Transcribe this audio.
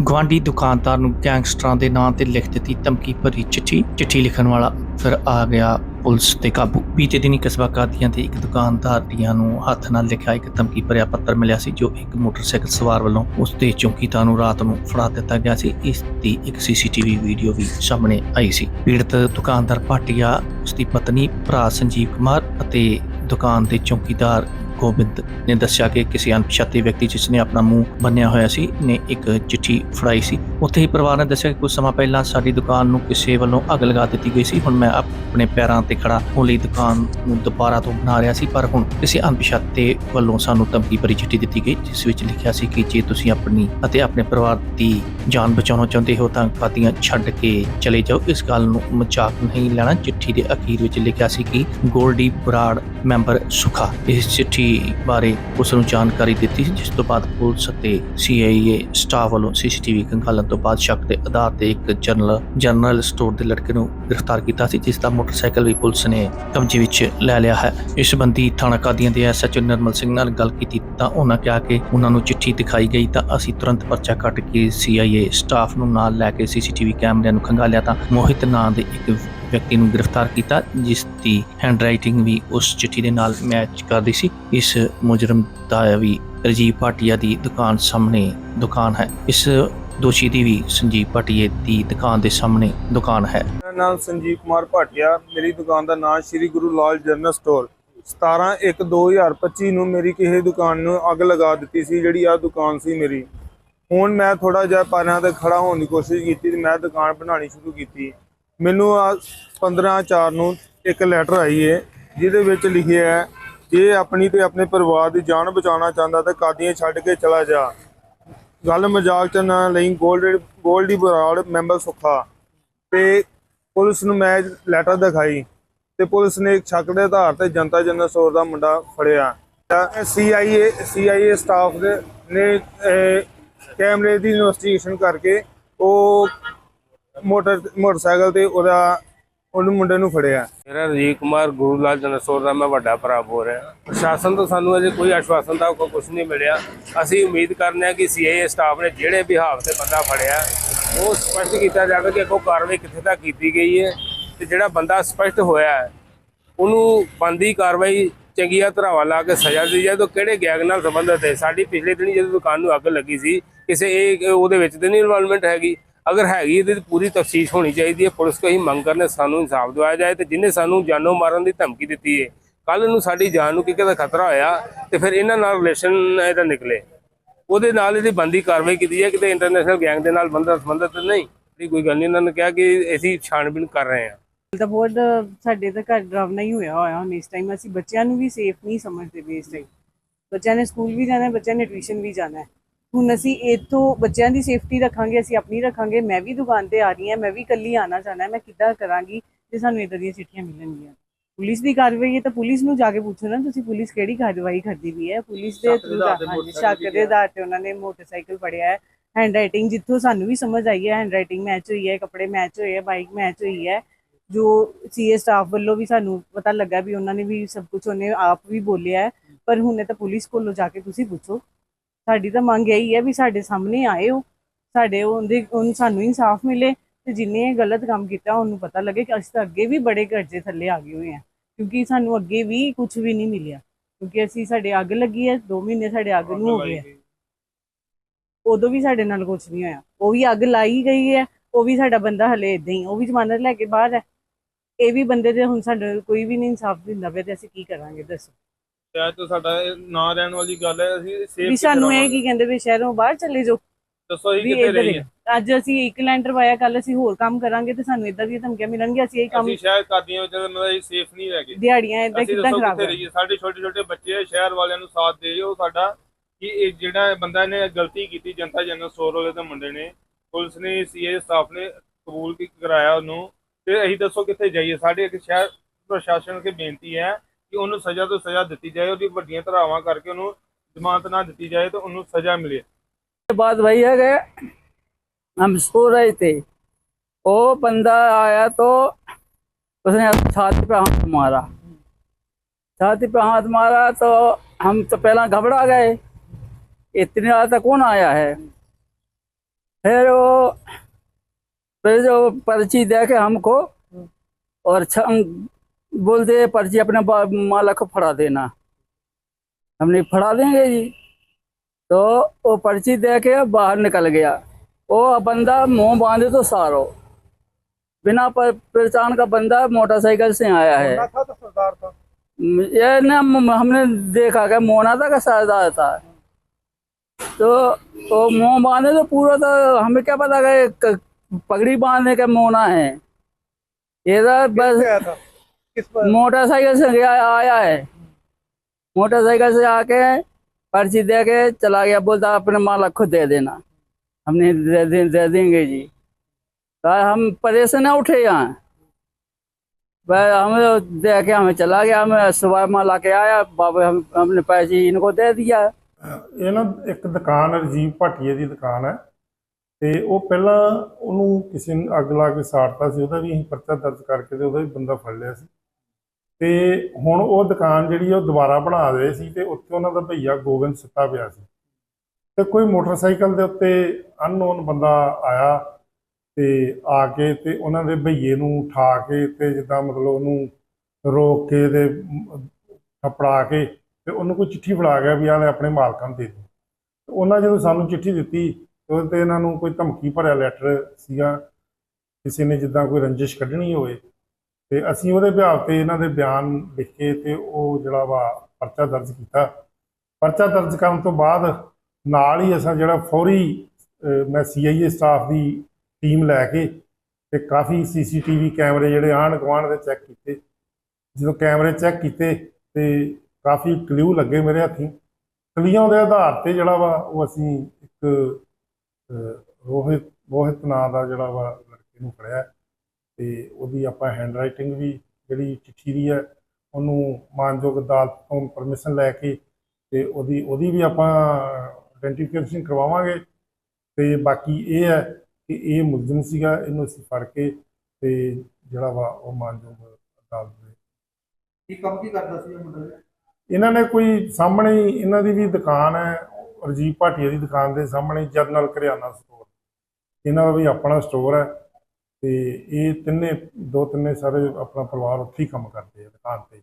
ਗਵਾਂਡੀ ਦੁਕਾਨਦਾਰ ਨੂੰ ਗੈਂਗਸਟਰਾਂ ਦੇ ਨਾਂ ਤੇ ਲਿਖ ਦਿੱਤੀ ਧਮਕੀ ਭਰੀ ਚਿੱਠੀ। ਚਿੱਠੀ ਲਿਖਣ ਵਾਲਾ ਫਿਰ ਆ ਗਿਆ ਪੁਲਿਸ ਤੇ ਕਾਬੂ। ਬੀਤੇ ਦਿਨੀ ਕਸਬਾ ਕਾਦੀਆਂ ਦੇ ਇੱਕ ਦੁਕਾਨਦਾਰ ਦੀਆਂ ਨੂੰ ਹੱਥ ਨਾਲ ਲਿਖਿਆ ਇੱਕ ਧਮਕੀ ਭਰਿਆ ਪੱਤਰ ਮਿਲਿਆ ਸੀ, ਜੋ ਇੱਕ ਮੋਟਰਸਾਈਕਲ ਸਵਾਰ ਵੱਲੋਂ ਉਸ ਦੇ ਚੌਕੀਦਾਰ ਨੂੰ ਰਾਤ ਨੂੰ ਫੜਾ ਦਿੱਤਾ ਗਿਆ ਸੀ। ਇਸ ਦੀ ਇੱਕ ਸੀਸੀਟੀਵੀ ਵੀਡੀਓ ਵੀ ਸਾਹਮਣੇ ਆਈ ਸੀ। ਪੀੜਤ ਦੁਕਾਨਦਾਰ ਭਾਟੀਆ ਉਸ ਦੀ ਪਤਨੀ ਭਰਾ ਸੰਜੀਵ ਕੁਮਾਰ ਅਤੇ ਦੁਕਾਨ ਦੇ ਚੌਕੀਦਾਰ ਗੋਬਿੰਦ ਨੇ ਦੱਸਿਆ ਕਿ ਕਿਸੇ ਅਣਪਛਾਤੇ ਵਿਅਕਤੀ ਜਿਸ ਨੇ ਆਪਣਾ ਮੂੰਹ ਬੰਨਿਆ ਹੋਇਆ ਸੀ, ਨੇ ਇੱਕ ਚਿੱਠੀ ਫੜਾਈ ਸੀ। ਉੱਥੇ ਹੀ ਪਰਿਵਾਰ ਨੇ ਦੱਸਿਆ ਕਿ ਕੁਝ ਸਮਾਂ ਪਹਿਲਾਂ ਸਾਡੀ ਦੁਕਾਨ ਨੂੰ ਕਿਸੇ ਵੱਲੋਂ ਅੱਗ ਲਗਾ ਦਿੱਤੀ ਗਈ ਸੀ। ਹੁਣ ਮੈਂ ਆਪਣੇ ਪੈਰਾਂ ਤੇ ਖੜਾ ਹੋਣ ਲਈ ਦੁਕਾਨ ਨੂੰ ਦੁਬਾਰਾ ਤੋਂ ਬਣਾ ਰਿਹਾ ਸੀ, ਪਰ ਹੁਣ ਕਿਸੇ ਅਣਪਛਾਤੇ ਵੱਲੋਂ ਸਾਨੂੰ ਧਮਕੀ ਭਰੀ ਚਿੱਠੀ ਦਿੱਤੀ ਗਈ, ਜਿਸ ਵਿੱਚ ਲਿਖਿਆ ਸੀ ਕਿ ਜੇ ਤੁਸੀਂ ਆਪਣੀ ਅਤੇ ਆਪਣੇ ਪਰਿਵਾਰ ਦੀ ਜਾਨ ਬਚਾਉਣਾ ਚਾਹੁੰਦੇ ਹੋ ਤਾਂ ਕਾਦੀਆਂ ਛੱਡ ਕੇ ਚਲੇ ਜਾਓ। ਇਸ ਗੱਲ ਨੂੰ ਮਜ਼ਾਕ ਨਹੀਂ ਲੈਣਾ। ਚਿੱਠੀ ਦੇ ਅਖੀਰ ਵਿੱਚ ਲਿਖਿਆ ਸੀ ਕਿ ਗੋਲਡੀ ਬਰਾੜ ਮੈਂਬਰ ਸੁਖਾ। ਇਸ ਚਿੱਠੀ ਬਾਰੇ ਉਸ ਨੂੰ ਜਾਣਕਾਰੀ ਦਿੱਤੀ ਜਿਸ ਤੋਂ ਬਾਅਦ ਪੁਲਿਸ ਅਤੇ ਸੀਆਈਏ ਸਟਾਫ ਵੱਲੋਂ ਸੀਸੀਟੀਵੀ ਖੰਗਾਲਣ ਤੋਂ ਬਾਅਦ ਸ਼ੱਕ ਦੇ ਆਧਾਰ ਤੇ ਇੱਕ ਜਨਰਲ ਜਨਰਲ ਸਟੋਰ ਦੇ ਲੜਕੇ ਨੂੰ ਗ੍ਰਿਫਤਾਰ ਕੀਤਾ ਸੀ, ਜਿਸ ਦਾ ਮੋਟਰਸਾਈਕਲ ਵੀ ਪੁਲਿਸ ਨੇ ਕਬਜ਼ੇ ਵਿੱਚ ਲੈ ਲਿਆ ਹੈ। ਇਸ ਸੰਬੰਧੀ ਥਾਣਾ ਕਾਦੀਆਂ ਦੇ ਐਸਐਚਓ ਨਿਰਮਲ ਸਿੰਘ ਨਾਲ ਗੱਲ ਕੀਤੀ ਤਾਂ ਉਹਨਾਂ ਕਿਹਾ ਕਿ ਉਹਨਾਂ ਨੂੰ ਚਿੱਠੀ ਦਿਖਾਈ ਗਈ ਤਾਂ ਅਸੀਂ ਤੁਰੰਤ ਪਰਚਾ ਕੱਟ ਕੇ ਸੀਆਈਏ ਸਟਾਫ ਨੂੰ ਨਾਲ ਲੈ ਕੇ ਸੀਸੀਟੀਵੀ ਕੈਮਰਿਆਂ ਨੂੰ ਖੰਗਾਲਿਆ ਤਾਂ ਮੋਹਿਤ ਨਾਂ ਦੇ ਇੱਕ ਵਿਅਕਤੀ ਨੂੰ ਗ੍ਰਿਫਤਾਰ ਕੀਤਾ, ਜਿਸ ਦੀ ਹੈਂਡਰਾਈਟਿੰਗ ਵੀ ਉਸ ਚਿੱਠੀ ਦੇ ਨਾਲ ਮੈਚ ਕਰਦੀ ਸੀ। ਇਸ ਮੁਜਰਮ ਦਾ ਵੀ ਰਜੀਵ ਭਾਟੀਆ ਦੀ ਦੁਕਾਨ ਸਾਹਮਣੇ ਦੁਕਾਨ ਹੈ। ਇਸ ਦੋਸ਼ੀ ਦੀ ਵੀ ਸੰਜੀਵ ਭਾਟੀਏ ਦੀ ਦੁਕਾਨ ਦੇ ਸਾਹਮਣੇ ਦੁਕਾਨ ਹੈ। ਮੇਰਾ ਨਾਮ ਸੰਜੀਵ ਕੁਮਾਰ ਭਾਟੀਆ। ਮੇਰੀ ਦੁਕਾਨ ਦਾ ਨਾਮ ਸ਼੍ਰੀ ਗੁਰੂ ਲਾਲ ਜਨਰਲ ਸਟੋਰ। 17/1/2025 ਨੂੰ ਮੇਰੀ ਕਿਸੇ ਦੁਕਾਨ ਨੂੰ ਅੱਗ ਲਗਾ ਦਿੱਤੀ ਸੀ, ਜਿਹੜੀ ਆ ਦੁਕਾਨ ਸੀ ਮੇਰੀ। ਹੁਣ ਮੈਂ ਥੋੜਾ ਜਿਹਾ ਪੈਰਾਂ ਤੇ ਖੜਾ ਹੋਣ ਦੀ ਕੋਸ਼ਿਸ਼ ਕੀਤੀ ਤੇ ਮੈਂ ਦੁਕਾਨ ਬਣਾਉਣੀ ਸ਼ੁਰੂ ਕੀਤੀ। ਮੈਨੂੰ ਆ 15/4 ਨੂੰ ਇੱਕ ਲੈਟਰ ਆਈ ਹੈ ਜਿਹਦੇ ਵਿੱਚ ਲਿਖਿਆ ਹੈ, ਜੇ ਆਪਣੀ ਤੇ ਆਪਣੇ ਪਰਿਵਾਰ ਦੀ ਜਾਨ ਬਚਾਉਣਾ ਚਾਹੁੰਦਾ ਤਾਂ ਕਾਦੀਆਂ ਛੱਡ ਕੇ ਚਲਾ ਜਾ। ਗੱਲ ਮਜ਼ਾਕ ਚ ਨਾ ਲਈ ਗੋਲਡ ਗੋਲਡੀ ਬਰਾੜ ਮੈਂਬਰ ਸੁੱਖਾ। ਤੇ ਪੁਲਿਸ ਨੂੰ ਮੈਂ ਲੈਟਰ ਦਿਖਾਈ, ਤੇ ਪੁਲਿਸ ਨੇ ਇੱਕ ਸ਼ੱਕ ਦੇ ਆਧਾਰ ਤੇ ਜਨਤਾ ਜਨਰਲ ਸਟੋਰ ਦਾ ਮੁੰਡਾ ਫੜਿਆ। ਸੀਆਈਏ ਸੀਆਈਏ ਸਟਾਫ ਦੇ ਨੇ ਕੈਮਰੇ ਦੀ ਇਨਵੈਸਟੀਗੇਸ਼ਨ ਕਰਕੇ ਉਹ ਮੋਟਰ ਮੋਟਰਸਾਈਕਲ ਤੇ ਉਹਦਾ ਉਹਨੂੰ ਮੁੰਡੇ ਨੂੰ ਫੜਿਆ। ਮੇਰਾ ਰਜੀਵ ਕੁਮਾਰ, ਗੁਰੂ ਲਾਲ ਜਨਸੋਰ ਦਾ ਮੈਂ ਵੱਡਾ ਭਰਾ ਬੋਲ ਰਿਹਾ। ਪ੍ਰਸ਼ਾਸਨ ਤੋਂ ਸਾਨੂੰ ਅਜੇ ਕੋਈ ਆਸ਼ਵਾਸਨ ਦਾ ਕੋਈ ਕੁਝ ਨਹੀਂ ਮਿਲਿਆ। ਅਸੀਂ ਉਮੀਦ ਕਰਨੇ ਆ ਕਿ ਸੀਆਈਏ ਸਟਾਫ ਨੇ ਜਿਹੜੇ ਵੀ ਹਾਲ ਤੇ ਬੰਦਾ ਫੜਿਆ, ਉਹ ਸਪਸ਼ਟ ਕੀਤਾ ਜਾਵੇ ਕਿ ਅੱਗੋਂ ਕਾਰਵਾਈ ਕਿੱਥੇ ਤੱਕ ਕੀਤੀ ਗਈ ਹੈ ਤੇ ਜਿਹੜਾ ਬੰਦਾ ਸਪਸ਼ਟ ਹੋਇਆ ਹੈ, ਉਹਨੂੰ ਬੰਦੀ ਕਾਰਵਾਈ ਚੰਗੀਆਂ ਧਰਾਵਾਂ ਲਾ ਕੇ ਸਜ਼ਾ ਦਿੱਤੀ ਜਾਏ। ਤਾਂ ਕਿਹੜੇ ਗੈਂਗ ਨਾਲ ਸੰਬੰਧਿਤ ਹੈ? ਸਾਡੀ ਪਿਛਲੇ ਦਿਨੀ ਜਦੋਂ ਦੁਕਾਨ ਨੂੰ ਅੱਗ ਲੱਗੀ ਸੀ, ਕਿਸੇ ਇਹ ਉਹਦੇ ਵਿੱਚ ਤੇ ਨਹੀਂ ਇਨਵੋਲਵਮੈਂਟ ਹੈਗੀ। ਅਗਰ ਹੈਗੀ ਇਹਦੀ ਪੂਰੀ ਤਫਤੀਸ਼ ਹੋਣੀ ਚਾਹੀਦੀ ਹੈ, ਪੁਲਿਸ ਕੋਈ ਮੰਗ ਕਰਨੇ, ਸਾਨੂੰ ਇਨਸਾਫ ਦਿਵਾਇਆ ਜਾਏ ਤੇ ਜਿਨੇ ਸਾਨੂੰ ਜਾਨੋਂ ਮਾਰਨ ਦੀ ਧਮਕੀ ਦਿੱਤੀ ਹੈ ਕੱਲ ਨੂੰ ਸਾਡੀ ਜਾਨ ਨੂੰ ਕਿਤੇ ਖਤਰਾ ਹੋਇਆ ਤੇ ਫਿਰ ਇਹਨਾਂ ਨਾਲ ਰਿਲੇਸ਼ਨ ਇਹਦਾ ਨਿਕਲੇ। ਉਹਦੇ ਨਾਲ ਇਹਦੀ ਬੰਦੀ ਕਾਰਵਾਈ ਕੀਤੀ ਹੈ ਕਿਤੇ ਇੰਟਰਨੈਸ਼ਨਲ ਗੈਂਗ ਦੇ ਨਾਲ ਬੰਦਾ ਸੰਬੰਧਿਤ ਨਹੀਂ ਇਹ ਕੋਈ ਗੱਲ ਨਹੀਂ। ਇਹਨਾਂ ਨੇ ਕਿਹਾ ਕਿ ਅਸੀਂ ਛਾਣਬੀਨ ਕਰ ਰਹੇ ਹਾਂ। ਤਾਂ ਬਹੁਤ ਸਾਡੇ ਤਾਂ ਘਰ ਡਰਾਵਨਾ ਹੀ ਹੋਇਆ ਹੋਇਆ ਹੁਣ ਇਸ ਟਾਈਮ ਅਸੀਂ ਬੱਚਿਆਂ ਨੂੰ ਵੀ ਸੇਫ ਨਹੀਂ ਸਮਝਦੇ ਵੀ ਇਸ ਟਾਈਮ ਬੱਚਿਆਂ ਨੇ ਸਕੂਲ ਵੀ ਜਾਣਾ, ਬੱਚਿਆਂ ਨੇ ਟਿਊਸ਼ਨ ਵੀ ਜਾਣਾ। ਹੁਣ ਅਸੀਂ ਇੱਥੋਂ ਬੱਚਿਆਂ ਦੀ ਸੇਫਟੀ ਰੱਖਾਂਗੇ ਅਸੀਂ ਆਪਣੀ ਰੱਖਾਂਗੇ ਮੈਂ ਵੀ ਦੁਕਾਨ ਤੇ ਆ ਰਹੀ ਹਾਂ ਮੈਂ ਵੀ ਇਕੱਲੀ ਆਣਾ ਚਾਹਣਾ ਮੈਂ ਕਿੱਦਾਂ ਕਰਾਂਗੀ ਜੇ ਸਾਨੂੰ ਇਦਾਂ ਦੀਆਂ ਚਿੱਠੀਆਂ ਮਿਲਣਗੀਆਂ। ਪੁਲਿਸ ਦੀ ਕਾਰਵਾਈ ਹੈ ਤਾਂ ਪੁਲਿਸ ਨੂੰ ਜਾ ਕੇ ਪੁੱਛੋ ਨਾ ਤੁਸੀਂ ਪੁਲਿਸ ਕਿਹੜੀ ਕਾਰਵਾਈ ਕਰਦੀ ਵੀ ਹੈ? ਪੁਲਿਸ ਦੇ ਥਰੂ ਸ਼ੱਕ ਦੇ ਆਧਾਰ ਤੇ ਉਹਨਾਂ ਨੇ ਮੋਟਰਸਾਈਕਲ ਫੜਿਆ ਹੈ। ਹੈਂਡ ਰਾਈਟਿੰਗ ਜਿੱਥੋਂ ਸਾਨੂੰ ਵੀ ਸਮਝ ਆਈ ਹੈ ਹੈਂਡ ਰਾਈਟਿੰਗ ਮੈਚ ਹੋਈ ਹੈ ਕੱਪੜੇ ਮੈਚ ਹੋਏ ਹੈ ਬਾਈਕ ਮੈਚ ਹੋਈ ਹੈ। ਜੋ ਸੀਏ ਸਟਾਫ ਵੱਲੋਂ ਵੀ ਸਾਨੂੰ ਪਤਾ ਲੱਗਾ ਵੀ ਉਹਨਾਂ ਨੇ ਵੀ ਸਭ ਕੁਝ ਉਹਨੇ ਆਪ ਵੀ ਬੋਲਿਆ ਹੈ। ਪਰ ਹੁਣੇ ਤਾਂ ਪੁਲਿਸ ਕੋਲੋਂ ਜਾ ਕੇ ਤੁਸੀਂ ਪੁੱਛੋ। ਸਾਡੀ ਤਾਂ ਮੰਗ ਇਹੀ ਹੈ ਵੀ ਸਾਡੇ ਸਾਹਮਣੇ ਆਏ ਹੋ ਸਾਡੇ ਉਹਦੇ, ਉਹਨੂੰ ਸਾਨੂੰ ਇਨਸਾਫ ਮਿਲੇ ਤੇ ਜਿਨੇ ਗਲਤ ਕੰਮ ਕੀਤਾ ਉਹਨੂੰ ਪਤਾ ਲੱਗੇ ਕਿ ਅਸੀਂ ਤਾਂ ਅੱਗੇ ਵੀ ਬੜੇ ਕਰਜ਼ੇ ਥੱਲੇ ਆ ਗਏ ਹੋਏ ਆ ਕਿਉਂਕਿ ਸਾਨੂੰ ਅੱਗੇ ਵੀ ਕੁਝ ਵੀ ਨਹੀਂ ਮਿਲਿਆ, ਕਿਉਂਕਿ ਅਸੀਂ ਸਾਡੇ ਅੱਗ ਲੱਗੀ ਹੈ 2 ਮਹੀਨੇ ਸਾਡੇ ਅੱਗ ਨੂੰ ਹੋ ਗਏ ਉਦੋਂ ਵੀ ਸਾਡੇ ਨਾਲ ਕੁਝ ਨਹੀਂ ਹੋਇਆ, ਉਹ ਵੀ ਅੱਗ ਲਾਈ ਗਈ ਹੈ, ਉਹ ਵੀ ਸਾਡਾ ਬੰਦਾ ਹਲੇ ਇਦਾਂ ਹੀ, ਉਹ ਵੀ ਜ਼ਮਾਨਤ ਲੈ ਕੇ ਬਾਹਰ ਹੈ। ਇਹ ਵੀ ਬੰਦੇ ਦੇ ਹੁਣ ਸਾਡਾ ਕੋਈ ਵੀ ਨਹੀਂ ਇਨਸਾਫ ਦਿੰਦਾ ਪਿਆ ਤੇ ਅਸੀਂ ਕੀ ਕਰਾਂਗੇ, ਦੱਸੋ। ਸ਼ਾਇਦ ਤੋਂ ਸਾਡਾ ਇਹ ਨਾ ਰਹਿਣ ਵਾਲੀ ਗੱਲ ਹੈ ਅਸੀਂ ਸੇਫ ਵੀ ਸਾਨੂੰ ਇਹ ਕੀ ਕਹਿੰਦੇ ਵੀ ਸ਼ਹਿਰੋਂ ਬਾਹਰ ਚਲੇ ਜਾਓ। ਦੱਸੋ ਅਸੀਂ ਵੀ ਕਿੱਥੇ ਇੱਧਰ ਰਹੀਏ। ਅੱਜ ਅਸੀਂ ਇੱਕ ਲੈਂਟਰ ਪਾਇਆ ਕੱਲ ਅਸੀਂ ਹੋਰ ਕੰਮ ਕਰਾਂਗੇ ਤੇ ਸਾਨੂੰ ਇਦਾਂ ਦੀਆਂ ਧਮਕੀਆਂ ਮਿਲਣਗੀਆਂ ਅਸੀਂ ਇਹ ਕੰਮ ਅਸੀਂ ਸ਼ਹਿਰ ਕਾਦੀਆਂ ਵਿੱਚ ਮਤਲਬ ਸੇਫ ਨਹੀਂ ਰਹਿ ਗਏ। ਦਿਹਾੜੀਆਂ ਇਦਾਂ ਅਸੀਂ ਕਿੱਦਾਂ ਦੱਸੋ ਖਰਾਬ ਕਿੱਥੇ ਕਰਾਂਗੇ ਰਹੀਏ। ਸਾਡੇ ਛੋਟੇ ਛੋਟੇ ਬੱਚੇ ਆ ਸ਼ਹਿਰ ਵਾਲਿਆਂ ਨੂੰ ਸਾਥ ਦੇ ਉਹ ਸਾਡਾ ਕਿ ਇਹ ਜਿਹੜਾ ਬੰਦਾ ਨੇ ਗਲਤੀ ਕੀਤੀ ਜਨਤਾ ਜਨਰਲ ਸਟੋਰ ਵਾਲੇ ਦੇ ਮੁੰਡੇ ਨੇ ਪੁਲਿਸ ਨੇ ਸੀਏ ਸਟਾਫ ਨੇ ਕਬੂਲ ਕੀ ਕਰਾਇਆ ਉਹਨੂੰ। ਤੇ ਅਸੀਂ ਦੱਸੋ ਕਿੱਥੇ ਜਾਈਏ। ਸਾਡੇ ਇੱਕ ਸ਼ਹਿਰ ਪ੍ਰਸ਼ਾਸਨ ਅੱਗੇ ਬੇਨਤੀ ਹੈ ਕਿ ਉਹਨੂੰ ਸਜ਼ਾ ਤੋਂ ਸਜ਼ਾ ਦਿੱਤੀ ਜਾਏ ਉਹਦੀ ਵੱਡੀਆਂ ਧਰਾਵਾਂ ਕਰਕੇ ਉਹਨੂੰ ਜ਼ਮਾਨਤ ਨਾ ਦਿੱਤੀ ਜਾਏ ਤੇ ਉਹਨੂੰ ਸਜ਼ਾ ਮਿਲੇ के बाद वही है कि हम सो रहे थे वो बंदा आया तो उसने छाती पे हाथ मारा छाती पे हाथ मारा तो हम तो पहला घबरा गए इतने रात तक कौन आया है फिर वो फिर जो पर्ची दे के हमको और छ- बोलते पर्ची अपने मालक को फड़ा देना। हमने फड़ा देंगे जी। तो वो पर्ची दे के बाहर निकल गया। वो बंदा मुँह बांधे तो सारो। बिना पहचान का बंदा मोटरसाइकिल से आया है। तो ये ना हमने देखा क्या मोना था का सरदार था। तो वो मुँह बांधे तो पूरा था। हमें क्या पता कि क- पगड़ी बांधने का मोना है। ये तो बस था? पर मोटरसाइकिल से गया आया है मोटरसाइकिल से आके पर्ची दे के चला गया बोलता अपने मालक को दे देना हमने दे, दे, दे देंगे जी तो हम परेशान ना उठे यहाँ बस हमें दे के हमें चला गया हमें सुबह माला के आया बाबा हम हमने पैसे इनको दे दिया ਇਹ ਨਾ ਇੱਕ ਦੁਕਾਨ ਰਜੀਵ ਭਾਟੀਏ ਦੀ ਦੁਕਾਨ ਹੈ ਤੇ ਉਹ ਪਹਿਲਾਂ ਉਹਨੂੰ ਕਿਸੇ ਨੇ ਅੱਗ ਲਾ ਕੇ ਸਾੜਤਾ ਸੀ ਉਹਦਾ ਵੀ ਅਸੀਂ ਪਰਚਾ ਦਰਜ ਕਰਕੇ ਤੇ ਉਹਦਾ ਵੀ ਬੰਦਾ ਫੜ ਲਿਆ ਸੀ ਤੇ ਹੁਣ ਉਹ ਦੁਕਾਨ ਜਿਹੜੀ ਆ ਉਹ ਦੁਬਾਰਾ ਬਣਾ ਰਹੇ ਸੀ ਤੇ ਉੱਥੇ ਉਹਨਾਂ ਦਾ ਭਈਆ ਗੋਬਿੰਦ ਸੁੱਤਾ ਪਿਆ ਸੀ। ਤੇ ਕੋਈ ਮੋਟਰਸਾਈਕਲ ਦੇ ਉੱਤੇ ਅਨਨੋਨ ਬੰਦਾ ਆਇਆ ਤੇ ਆ ਕੇ ਤੇ ਉਹਨਾਂ ਦੇ ਭਈਏ ਨੂੰ ਉਠਾ ਕੇ ਤੇ ਜਿੱਦਾਂ ਮਤਲਬ ਉਹਨੂੰ ਰੋਕ ਕੇ ਤੇ ਥਪੜਾ ਕੇ ਤੇ ਉਹਨੂੰ ਕੋਈ ਚਿੱਠੀ ਫੜਾ ਗਿਆ ਵੀ ਆਹ ਲੈ ਆਪਣੇ ਮਾਲਕਾਂ ਨੂੰ ਦੇ ਦੇ ਤੇ ਉਹਨਾਂ ਜਦੋਂ ਸਾਨੂੰ ਚਿੱਠੀ ਦਿੱਤੀ ਤੇ ਉਹਦੇ ਤੇ ਇਹਨਾਂ ਨੂੰ ਕੋਈ ਧਮਕੀ ਭਰਿਆ ਲੈਟਰ ਸੀਗਾ। ਕਿਸੇ ਨੇ ਜਿੱਦਾਂ ਕੋਈ ਰੰਜਿਸ਼ ਕੱਢਣੀ ਹੋਵੇ ਤੇ ਅਸੀਂ ਉਹਦੇ ਬਿਹਾਰ ਤੇ ਇਹਨਾਂ ਦੇ ਬਿਆਨ ਲਿਖ ਕੇ ਤੇ ਉਹ ਜਿਹੜਾ ਵਾ ਪਰਚਾ ਦਰਜ ਕੀਤਾ। ਪਰਚਾ ਦਰਜ ਕਰਨ ਤੋਂ ਬਾਅਦ ਨਾਲ ਹੀ ਅਸਾਂ ਜਿਹੜਾ ਫੌਰੀ ਅਹ, ਮੈਂ ਸੀਆਈਏ ਸਟਾਫ ਦੀ ਟੀਮ ਲੈ ਕੇ ਤੇ ਕਾਫੀ ਸੀਸੀਟੀਵੀ ਕੈਮਰੇ ਜਿਹੜੇ ਆਣ ਗੁਆਂਢ ਦੇ ਚੈੱਕ ਕੀਤੇ। ਜਦੋਂ ਕੈਮਰੇ ਚੈੱਕ ਕੀਤੇ ਤੇ ਕਾਫੀ ਕਲਿਊ ਲੱਗੇ ਮੇਰੇ ਹੱਥੀਂ। ਕਲੀਆਂ ਦੇ ਆਧਾਰ ਤੇ ਜਿਹੜਾ ਵਾ ਉਹ ਅਸੀਂ ਇੱਕ ਰੋਹਿਤ ਰੋਹਿਤ ਨਾਂ ਦਾ ਜਿਹੜਾ ਵਾ ਲੜਕੇ ਨੂੰ ਫੜਿਆ। ਤੇ ਉਹਦੀ ਆਪਾਂ ਹੈਂਡ ਰਾਈਟਿੰਗ ਵੀ ਜਿਹੜੀ ਚਿੱਠੀ ਦੀ ਹੈ ਉਹਨੂੰ ਮਾਨਯੋਗ ਅਦਾਲਤ ਤੋਂ ਪਰਮਿਸ਼ਨ ਲੈ ਕੇ ਤੇ ਉਹਦੀ ਉਹਦੀ ਵੀ ਆਪਾਂ ਆਇਡੈਂਟੀਫਿਕੇਸ਼ਨ ਕਰਵਾਵਾਂਗੇ। ਤੇ ਬਾਕੀ ਇਹ ਹੈ ਕਿ ਇਹ ਮੁਲਜ਼ਮ ਸੀਗਾ ਇਹਨੂੰ ਅਸੀਂ ਫੜ ਕੇ ਤੇ ਜਿਹੜਾ ਵਾ ਉਹ ਮਾਨਯੋਗ ਅਦਾਲਤ ਦੇ ਕੀ ਕੰਮ ਕੀ ਕਰਦਾ ਸੀ ਇਹ ਮੁੰਡਾ? ਇਹਨਾਂ ਨੇ ਕੋਈ ਸਾਹਮਣੇ ਹੀ ਇਹਨਾਂ ਦੀ ਵੀ ਦੁਕਾਨ ਹੈ ਰਜੀਵ ਭਾਟੀਆ ਦੀ ਦੁਕਾਨ ਦੇ ਸਾਹਮਣੇ ਜਰਨਲ ਕਰਿਆਨਾ ਸਟੋਰ ਇਹਨਾਂ ਦਾ ਵੀ ਆਪਣਾ ਸਟੋਰ ਹੈ। ਤੇ ਇਹ ਤਿੰਨੇ, ਦੋ ਤਿੰਨੇ ਸਾਰੇ ਆਪਣਾ ਪਰਿਵਾਰ ਉੱਥੇ ਹੀ ਕੰਮ ਕਰਦੇ ਆ ਦੁਕਾਨ ਤੇ।